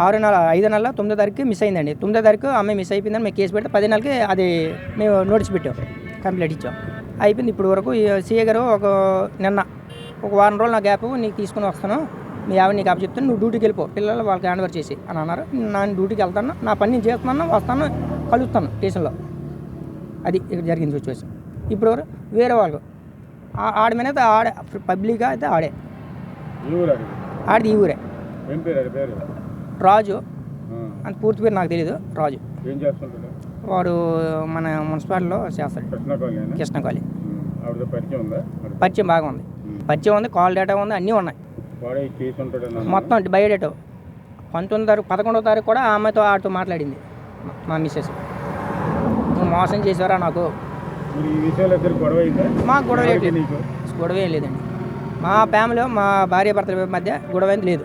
ఆరు నెల ఐదు నెలల తొమ్మిదో తారీఖు మిస్ అయిందండి. తొమ్మిదో తారీఖు అమ్మాయి మిస్ అయిపోయిందని మేము కేసు పెడితే పది నెలలకి అది మేము నోటీస్ పెట్టాం కంప్లైంట్ ఇచ్చాం. అయిపోయింది ఇప్పుడు వరకు సీఏ గారు ఒక నిన్న ఒక వారం రోజులు నా గ్యాప్ నీకు తీసుకుని వస్తాను మీ ఆవిడ నీకు అప్పు చెప్తాను నువ్వు డ్యూటీకి వెళ్ళిపో పిల్లలు వాళ్ళకి హ్యాండ్ చేసి అని అన్నారు. నా డ్యూటీకి వెళ్తాను నా పని నేను చేస్తున్నాను వస్తాను కలుస్తాను స్టేషన్లో అది ఇక్కడ జరిగింది సిచ్యువేషన్ ఇప్పుడు వరకు వేరే వాళ్ళు ఆ- ఆడ మీద ఆడే పబ్లిక్గా అయితే ఆడే. ఆడిది ఈ ఊరే. ఏం పేరు అది పేరు? రాజు. అంత పూర్తి పేరు నాకు తెలియదు రాజు. ఏం చేస్తుంటాడు? వాడు మన మున్సిపాలిటీలో చేస్తాడు. కృష్ణ కాలనీ పరిచయం బాగా ఉంది. పరిచయం ఉంది కాల్ డేటా ఉంది అన్నీ ఉన్నాయి. మొత్తం బయోడేటా పంతొమ్మిది తారీఖు పదకొండవ తారీఖు కూడా ఆ అమ్మాయితో ఆడితో మాట్లాడింది. మా మిస్సెస్. మోసం చేసారా నాకు. ఇద్దరు గొడవ మాకు గొడవ లేదండి. మా ఫ్యామిలీలో మా భార్య భర్తల మధ్య గొడవ ఏం లేదు.